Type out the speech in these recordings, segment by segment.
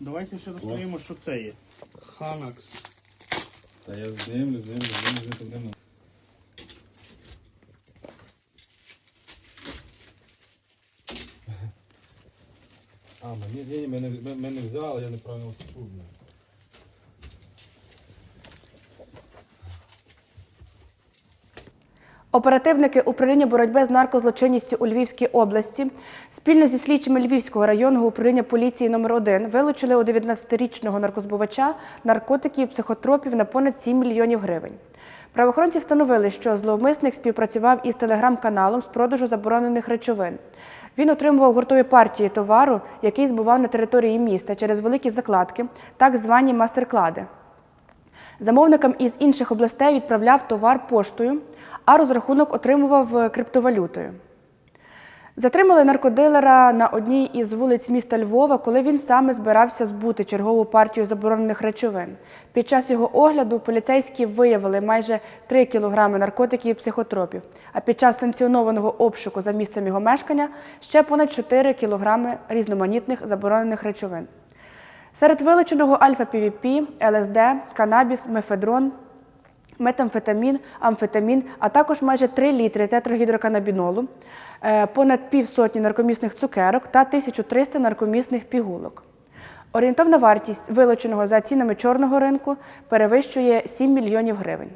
Давайте ще розповімо, що це є. Ханакс. Та я знімлю, знімлю, знімлю, знімлю. А, мені, ні, ні, мене, мене- взяли, я неправильно вступив. Оперативники управління боротьби з наркозлочинністю у Львівській області спільно зі слідчими Львівського районного управління поліції номер 1 вилучили у 19-річного наркозбувача наркотиків і психотропів на понад 7 мільйонів гривень. Правоохоронці встановили, що зловмисник співпрацював із телеграм-каналом з продажу заборонених речовин. Він отримував гуртові партії товару, який збував на території міста через великі закладки, так звані мастер-клади. Замовникам із інших областей відправляв товар поштою, а розрахунок отримував е, криптовалютою. Затримали наркодилера на одній із вулиць міста Львова, коли він саме збирався збути чергову партію заборонених речовин. Під час його огляду поліцейські виявили майже 3 кілограми наркотиків і психотропів, а під час санкціонованого обшуку за місцем його мешкання ще понад 4 кілограми різноманітних заборонених речовин. Серед вилученого альфа-півіпі, ЛСД, канабіс, мефедрон, метамфетамін, амфетамін, а також майже 3 літри тетрагідроканабінолу, е, понад півсотні наркомісних цукерок та 1300 наркомісних пігулок. Орієнтовна вартість вилученого за цінами чорного ринку перевищує 7 мільйонів гривень.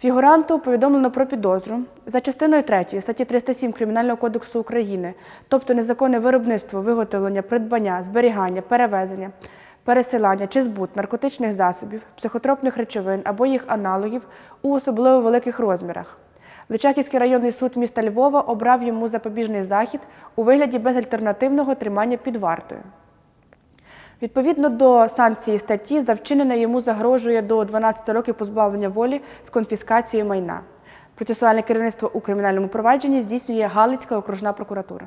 Фігуранту повідомлено про підозру за частиною 3 статті 307 Кримінального кодексу України, тобто незаконне виробництво, виготовлення, придбання, зберігання, перевезення, пересилання чи збут наркотичних засобів, психотропних речовин або їх аналогів у особливо великих розмірах. Личаківський районний суд міста Львова обрав йому запобіжний захід у вигляді безальтернативного тримання під вартою. Відповідно до санкції статті, за вчинене йому загрожує до 12 років позбавлення волі з конфіскацією майна. Процесуальне керівництво у кримінальному провадженні здійснює Галицька окружна прокуратура.